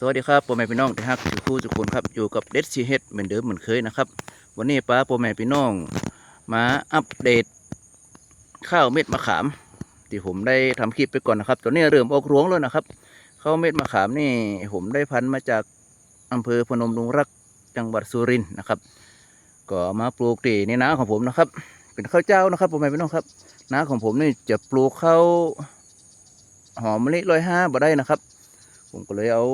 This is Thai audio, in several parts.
สวัสดีครับพ่อแม่พี่น้องที่ฮักทุกคู่ทุกคนครับอยู่กับเดซีเฮดเหมือนเดิมเหมือนเคยนะครับ วันนี้ป้าพ่อแม่พี่น้องมาอัปเดตข้าวเม็ดมะขาม ที่ผมได้ทำคลิปไปก่อนนะครับตอนนี้เริ่มออกรวงแล้วนะครับข้าวเม็ดมะขามนี่ผมได้พันธุ์มาจากอำเภอพนมรุงรักจังหวัดสุรินทร์นะครับ ก็มาปลูกที่ในนาของผมนะครับ เป็นข้าวเจ้านะครับพ่อแม่พี่น้องครับนาของผมนี่จะปลูกข้าวหอมมะลิร้อยห้าบ่ได้นะครับ ผมก็เลยเอา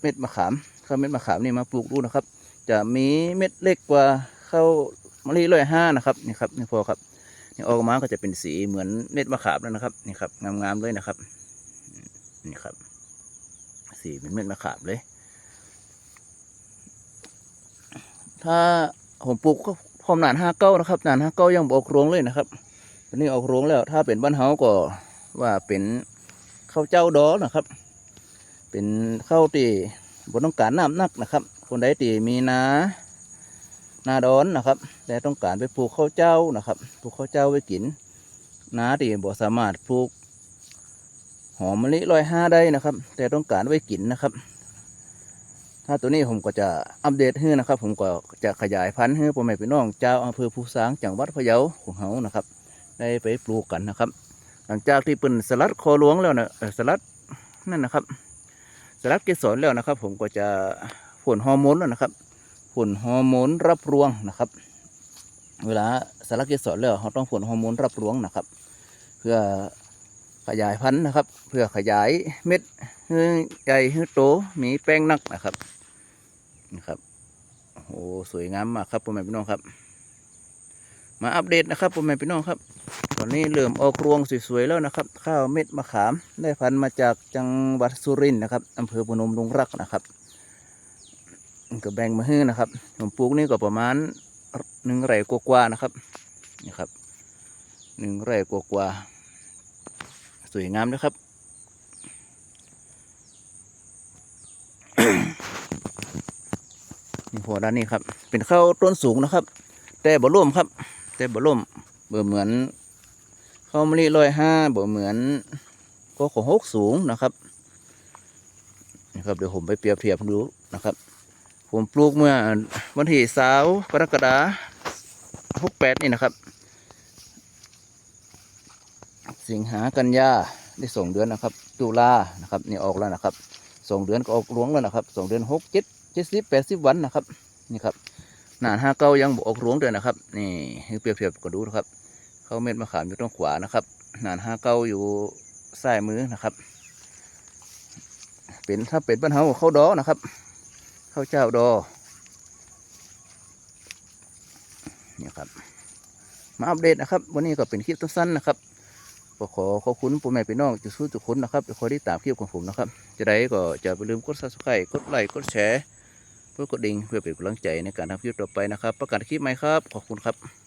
เม็ดมะขามข้าวเม็ดมะขามนี่มาปลูกดูนะครับ จะมีเม็ดเล็กกว่าข้าวมะลิร้อยห้านะครับนี่ครับนี่พอครับนี่ออกมาก็จะเป็นสีเหมือนเม็ดมะขามแล้วนะครับนี่ครับงามๆเลยนะครับนี่ครับ สีเป็นเม็ดมะขามเลย ถ้าผมปลูกก็พร้อมหนานห้าเก้านะครับหนานห้าเก้ายังบออกโรงเลยนะครับตอนนี้ออกโรงแล้ว ถ้าเป็นบ้านเฮาก็ว่าเป็นข้าวเจ้าดอนะครับ เป็นข้าวที่บนต้องการน้ำนักนะครับ คนใดที่มีนานาดอนนะครับ แต่ต้องการไปปลูกข้าวเจ้านะครับปลูกข้าวเจ้าไว้กินนาที่บ่สามารถปลูกหอมมะลิร้อยห้าได้นะครับ แต่ต้องการไว้กินนะครับ ถ้าตัวนี้ผมก็จะอัปเดตให้นะครับ ผมก็จะขยายพันธุ์ให้พ่อแม่พี่น้องเจ้าอำเภอภูสางจังหวัดพะเยาของเฮานะครับ ได้ไปปลูกกันนะครับ หลังจากที่เป็นสลัดคอหลวงแล้วนะสลัดนั่นนะครับ สลัดเกสรแล้วนะครับ ผมก็จะผลฮอร์โมนแล้วนะครับผลฮอร์โมนรับรวงนะครับ เวลาสลัดเกสรแล้วเราต้องผลฮอร์โมนรับรวงนะครับ เพื่อขยายพันธุ์นะครับ เพื่อขยายเม็ดให้ใหญ่ให้โตมีแป้งนักนะครับนะครับโอ้สวยงามมากครับพ่อแม่พี่น้องครับ มาอัปเดตนะครับพ่อแม่พี่น้องครับ ตอนนี้เริ่มออกรวงสวยๆแล้วนะครับ ข้าวเม็ดมะขามได้พันธุ์มาจากจังหวัดสุรินทร์นะครับอำเภอพนมรุงรักนะครับก็แบ่งมาให้นะครับ ผมปลูกนี่ก็ประมาณหนึ่งไร่กว่าๆนะครับนี่ครับหนึ่งไร่กว่าๆสวยงามนะครับนี่พอด้านนี้ครับ เป็นข้าวต้นสูงนะครับ แต่บ่ร่มครับ แต่บ่ร่มเบ่เหมือน ข้าวมะลิร้อยห้าบ่เหมือนก็ของหกสูงนะครับนี่ครับเดี๋ยวผมไปเปรียบเทียบดูนะครับ ผมปลูกเมื่อวันที่สาวกรกฎาหกแปดนี่นะครับ สิงหากันยาได้สองเดือนนะครับตุลานะครับนี่ออกแล้วนะครับสองเดือนก็ออกรวงแล้วนะครับสองเดือนหกเจ็ดเจ็ดสิบแปดสิบวันนะครับนี่ครับหนานห้าเก้ายังออกรวงด้วยนะครับ นี่ให้เปรียบเทียบก็ดูนะครับ เขาเม็ดมะขามอยู่ตรงขวานะครับหนานห้าเก้าอยู่ซ้ายมือนะครับ เป็นถ้าเป็นบ้านเฮาเข้าวดอนะครับข้าวเจ้าดอนี่ครับ มาอัปเดตนะครับ วันนี้ก็เป็นคลิปสั้นๆนะครับก็ขอขอบคุณพ่อแม่พี่น้องจุดสู้ทุกคนนะครับขอที่ตามคลิปของผมนะครับ จะได้ก็จะไปลืมกด subscribe กดไลค์กดแชร์เพื่อกดดิ่งเพื่อเป็นกำลังใจในการทำคลิปต่อไปนะครับ ประกาศคลิปใหม่ครับ ขอบคุณครับ